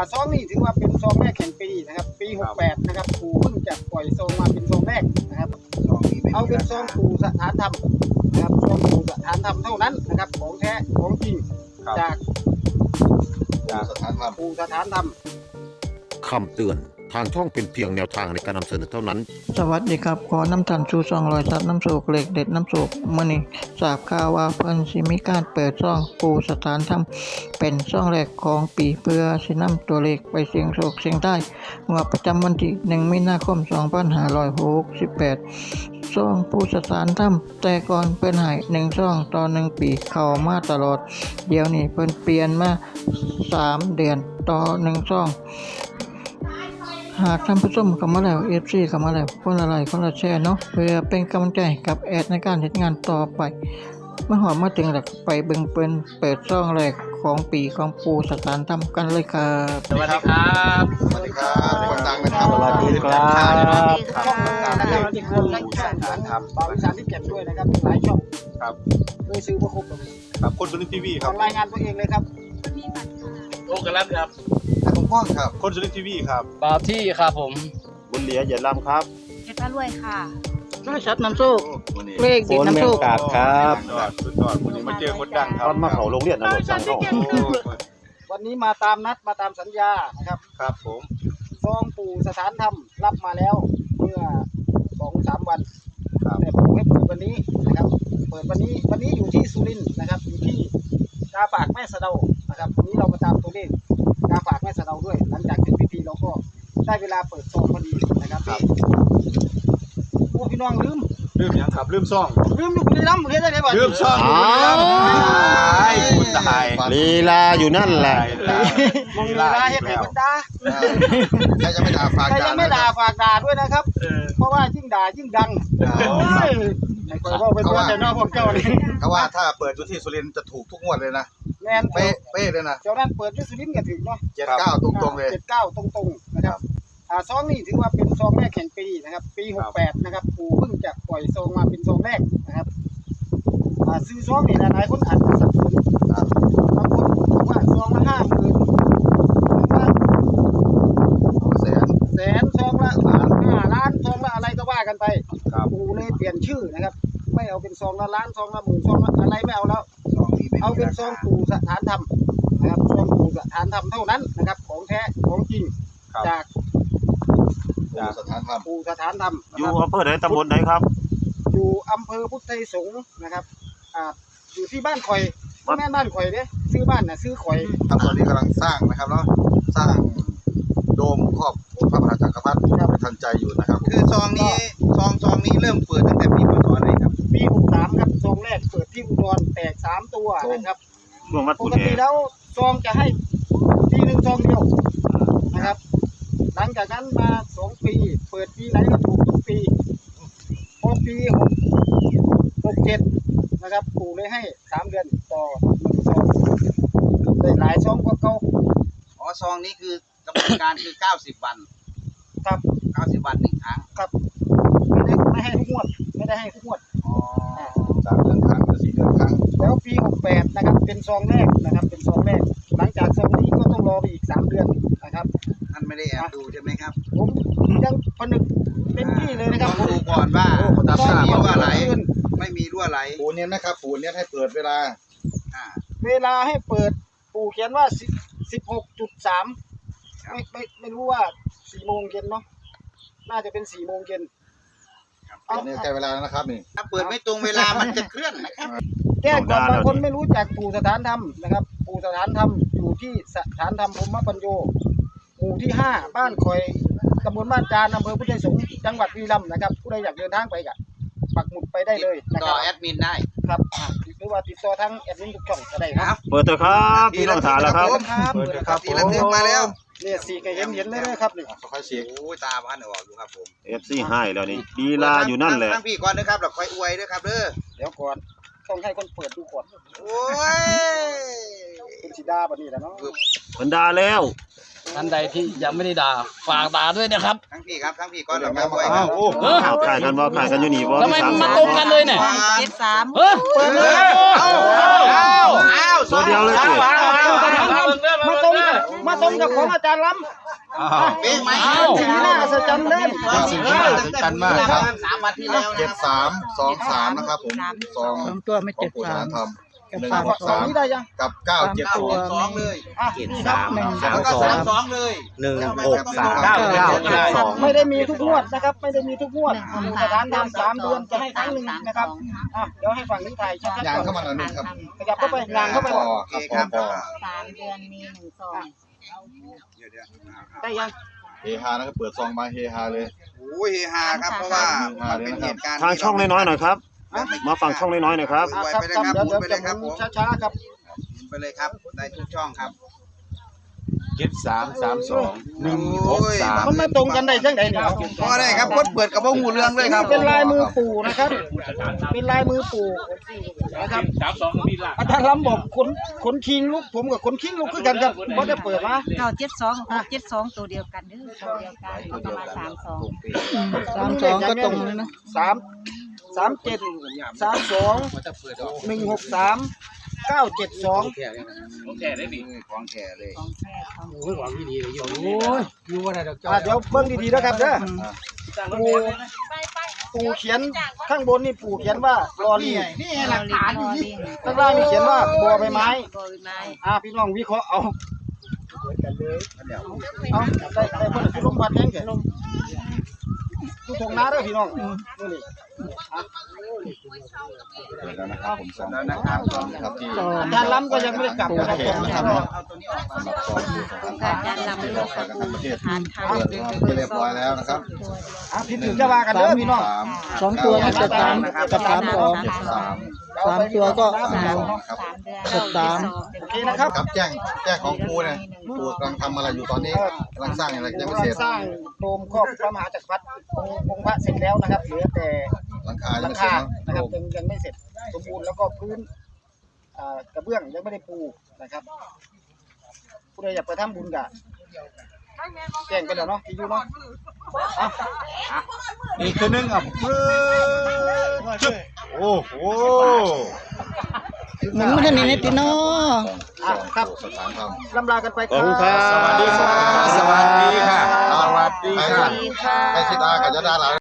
าซองนี่ถือว่าเป็นซองแรกแห่งปีนะครับ ปี 68 นะครับปู่เพิ่งจะปล่อยซองมาเป็นซองแรกนะครับ ซองนี้ไม่เอามีเป็นราซองคาปู่สถานธรรมนะครับซองปู่สถานธรรมเท่านั้นนะครับ ของแท้ของจริงครับจากจากสถานธรรม ปู่สถานธรรม คำเตือน ทางช่องเป็นเพียงแนวทางในการนำเสนอเท่านั้น สวัสดีครับ ขอน้ำทันชูซองรอยซับน้ำโศกเหล็กเด็ดน้ำโศกมือนี้ทราบข่าวว่าเพิ่นสิมีการเปิดซ่องปูสถานธรรมเป็นซ่องแรกของปีเพื่อสินำตัวเลขไปเสียงโศกเสียงได้งวดประจำวันที่1มีนาคม2568ซ่องปูสถานธรรมแต่ก่อนเพิ่นให้หนึ่งซ่องต่อหนึ่งปีเข้ามาตลอด เดี๋ยวนี้เพิ่นเปลี่ยนมาสามเดือนต่อหนึ่งซ่อง หากท่านผู้ชมเข้ามาแล้วเอฟซีเข้ามาแล้วคนละไลค์คนละแชร์เนาะเพื่อเป็นกำลังใจกับแอดในการทำงานต่อไปเมื่อหอมมาถึงหลักไปเบิ่งเปิ้นเปิดช่องแรกของปีของปูสถานทำกันเลยครับสวัสดีครับสวัสดีครับคนดังนะครับสวัสดีครับช่องต่างๆนะครับที่คนและอีสานสถานธรรมบาวอีสานที่เก็บด้วยนะครับหลายช่องครับโดยซื้อมาครบเลยครับคนสุรินทร์ทีวีคขรัอบรายงานตัวเองเลยครับโอ้กันแล้วครับแต่ผม พ่องครับ คนสุรินทร์ทีวีครับบาวที่ครับผม บุญเหลียอย่าลำครับเพชรพระรวยค่ะ น้อยชัดน้ำโชควันนี้เลขเด็ดน้ำโชคครับครับสุดยอดสุดยอดวันนี้มาเจอคนดังคตรับอนมาเขาโรงเรียนนะหลวงสังเขาวันนี้มาตามนัดมาตามสัญญานะครับครับผมซองปู่สถานธรรมรับมาแล้ว เมื่อสองสามวันครับแต่ปู่ให้เปิดวันนี้นะครับ เปิดวันนี้วันนี้อยู่ที่สุรินทร์นะครับ อยู่ที่กาฝากแม่สะเดานะครับวันนี้เรามาตาม ได้เวลาเปิดซองพอดีนะครับโอ้พี่น้องลืมลืมยังครับลืมซ่องลืมอยู่บุรีรัมย์เฮ็ดได้ไงบ่ลืมซ่องอ้าวตายคุณตายลีลาอยู่นั่นแหละ มองลีลาเฮ็ดให้มันด่าใครจะไม่ด่าฝากใครด่ายังไม่ด่าฝากด่าด้วยนะครับ เพราะว่ายิ่งด่ายิ่งดังโอ้ยไอ้คนว่าเป็นตัวใจนอกพวกเจ้านี่เขาว่าถ้าเปิดอยู่ที่สุรินทร์จะถูกทุกงวดเลยนะแม่นเป๊ะเป๊ะเลยนะเจ้านั้นเปิดที่สุรินทร์ก็ถึงเนาะเจ็ดเก้าตรงๆเลยเจ็ดเก้าตรงๆนะครับ อ่าซองนี่ถือว่าเป็นซองแรกแห่งปีนะครับ ปีหกแปดนะครับปู่เพิ่งจะปล่อยซองมาเป็นซองแรกนะครับอ่าซื้อซองนี่หลายๆคนอาจจะสับสนครับบางคนบอกว่าซองละห้าหมื่นซองละแสนแสนซองละล้านห้าล้านซองละอะไรก็ว่ากันไปครับปู่เลยเปลี่ยนชื่อนะครับ ไม่เอาเป็นซองละล้านซองละหมื่นซองละอะไรไม่เอาแล้ว ซองนี้ไม่เอามีเป็นราซองคาปู่สถานธรรมนะครับซองปู่สถานธรรมเท่านั้นนะครับ ของแท้ของจริงครับจาก จากสถานธรรมปู่สถานธรรมนะอยู่ครับอำเภอไหนตำบลไหนครับ อยู่อำเภอพุทธไทยสงฆ์นะครับอ่าอยู่ที่บ้านข่อยพ่อแม่บ้านข่อยเด้ซื้อบ้านน่ะซื้อข่อยครับตอนนี้กำลังสร้างนะครับเนาะสร้างโดมครอบองค์พระมหาจักรพรรดิไปทันใจอยู่นะครับคือซองนี้ซองซองนี้เริ่มเปิดตั้งแต่ปีพศอะไรครับ ปี63ครับซองแรกเปิดที่อุดรแตกสามตัวนะครับช่วงวัดปกุกแหติแล้วซองจะให้ปีหนึ่งซองเดียวนะครับ ห ลังจากนั้นมาสองปี เปิดปีไหนก็ถูกทุกปีพอปีหกหกเจ็ดนะครับปู่เลยให้สามเดือนต่อหนึ่งซองได้หลายซองกว่าเก่าอ๋อซองนี้คือกำหนดการคือ90วันครับ90วันหนึ่งครั้งครับไม่ได้ไม่ให้ทุกงวดไม่ได้ให้ทุกงวดอ๋อสามเดือนครั้งหรือสี่เดือนครั้งแล้วปีหกแปดนะครับเป็นซองแรกนะครับ เป็นซองแรก หลังจากซองนี้ก็ต้องรอไปอีกสามเดือนนะครับท่านไม่ได้แอบดูใช่ไหมครับผมยังผนึกเป็นที่เลยนะครับต้องดูก่อนว่าตามซองทราบเดียวว่าไหลขึ้นไม่มีรั่วไหลปูนเนี่ยนะครับ ปูนเนี่ยให้เปิดเวลาอ่าเวลาให้เปิดปู่เขียนว่าสิบสิบหกจุดสามไม่ไม่ไม่รู้ว่าสี่โมงเย็นเนาะน่าจะเป็นสี่โมงเย็นเอาเนี่ยใกล้เวลาแล้วนะครับนี่ถ้าเปิดไม่ตรงเวลามันจะเคลื่อนนะครับแก้ก่อนบางคนไม่รู้จักปู่สถานธรรมนะครับ ปู่สถานธรรมอยู่ที่สถานธรรมพรหมปัญโย หมู่ที่ห้าบ้านคอยตำบลบ้านจานอำเภอพุทธไทยสงฆ์จังหวัดบุรีรัมย์นะครับผู้ใดอยากเดินทางไปกะปักหมุดไปได้เลยนะคต่รัอบแอดมินได้ครับอ่าหรือว่าติดต่อทั้งแอดมินทุกช่องก็ได้ครับเปิดเถอะครับพี่น้องถามแล้วครับครับเปิดเลยครับทีละทึกมาแล้วเนี่ยสีก็เห็นเห็นเลยนะครับนี่ค่อยๆฉีกโอ้ยตาพันออกอยู่ครับผม เอฟซีให้แล้วนี่ลีลาอยู่นั่นแหละทั้งพี่ก่อนนะครับเราค่อยอวยด้วยครับเด้อเดี๋ยวก่อน ต้องให้คนเปิดดูก่อนโอ้ยคุณสีดาแบบนี้แหละเนาะมันดาแล้ว ท่านใดที่ยังไม่ได้ด่าฝากด่าด้วยนะครับทั้งพี่ครับทั้งพี่ก่อนเราค่อยอวยคอ้ารับวโอ้เออข่าวขายกันว่าขายกันอยู่นี่บ่ทำไมสามมาสองตรงกันเลยเนี่ยเจ็ดสามเฮ้ยเปิดเลยเอาเอาเอาอ้าว ตัวเดียวเลยสิ มาตรงกันมามาตรงกับของอาจารย์ล้ำเป๊ะไหมอ้าวสิ่งที่น่าอัศจรรย์เล่นสิ่งที่น่าอัศจรรย์มากครับ สามวันที่แล้วเจ็นะดสามสองสามนะครับผมซองสองตัวไม่ของเจ็ดปู่สาฐามนธรรมหนึ่งฝากหกสอสางมนี้ได้ยังกับเก้าเจ็ดศูนย์ สองเลยอะนี่ครับหนึ่งสามสามสองเลยหนึ่งหกสามเก้าเก้าเก้าไม่ได้มีทุกงวดนะครับ ไม่ได้มีทุกงวดสถานทำสามเดือนจะให้ครั้งหนึ่งนะครับอะเดี๋ยวให้ฝั่งนี้ถ่ายชัดๆยางก่เข้าอนมาหน่อยนึงครับขยับเข้าไปงานเข้าไปพอครับพอพอสามเดือนมีหนึ่งซอง ได้ยังเฮฮานะครับเปิดซองมาเฮฮาเลยโอ้ยเฮฮาครับเพราะว่ามันเป็นเหตุการณ์ทางช่องน้อยๆหน่อยครับ มาฟังช่องน้อยๆหน่อยครับ ครับครับเดี๋ยวเดี๋ยวจะหมุนช้าๆครับไปเลยครับได้ทุกช่องครับ เจ็ดสามสามสองหนึ่งหกสามมันมาตรงกันได้จังไดเนี่ยพอได้ครับกดเปิดกับพวกหูเรื่องเลยครับเป็นลายมือปู่นะครับ เป็นลายมือปู่นะครับสามสองมีละอาจารย์ล้ำบอกขนขนคิงลุกผมกับขนคิงลุกคือกันครับเพราะได้เปิดมาเก้าเจ็ดสองหกเจ็ดสองตัวเดียวกันเด้อตัวเดียวกันประมาณสามสองสามสองก็ตรงเลยนะสามสามเจ็ดสามสองหนึ่งหกสาม เก้าเจ็ดสองโอเคได้ดิของแท้เลยของแท้ของโอ้ยหวังที่ดีเลยโยมอะเดี๋ยวเบิ้งดีๆนะครับเด้อปู่ปู่เขียนข้างบนนี่ปู่เขียนว่ารอลีนี่หลักฐานอยู่นี่ข้างล่างนี่เขียนว่าบัวใบไม้ตัวใบไม้อ่าพี่น้องวิเคราะห์เอาเอาได้ได้เพิ่นสิลมพัดแห้งแก่ล มอยู่ตรงน้าเด้อพี่น้องนี่นี่เปิดแล้วนะครับผมซองแล้วนะครับซองนะครับที่สองอาจารย์ล้ำก็ยังไม่ได้กลับนะครับผมนะครับเอาตัวนี้ออกมาสำหรับซองที่สถานการทำจัดนำที่ลูเรากไปประกันตูทั้งประเทศฐานทางเปิดที่เรียบร้อยแล้วนะครับอะพี่ถึงจะว่ากันเด้อพี่น้องสามสองตัวก็เจ็ดสามกับสามสองเจ็ด สามสามตัวก็สามหนึ่งครับสามเดือนโอเคนะครับ ครับแจ้งแจ้งของครูเนี่ยครูกำลังทำอะไรอยู่ตอนนี้กำลังสร้างอะไรยังไม่กำลัเสงร็จสร้างโดมครอบพระมหาจักรพรรดิองค์องค์พระเสร็จแล้วนะครับเหลือแต่หลังคาหยัลังงไม่เสร็จคานะนะครับยังยังไม่เสร็จสมบูรณ์แล้วก็พื้นอ่ากระเบื้องยังไม่ได้ปูนะครับผู้ใดอยากไปทำบุญกะแจ้งไปแล้วเนาะที่อยู่เนาะอะอีกตัวหนึงอะเพิ่มจุ๊บ โอ้โหหมุนมาทางนี้นิดเนาะอะครับสถานธรรม ลำลากันไปขอบคุณครับสวัสดีค่ะสวัสดีค่ะ สวัสดีสวัสดีค่ะใครชิดากับยาดาหลาน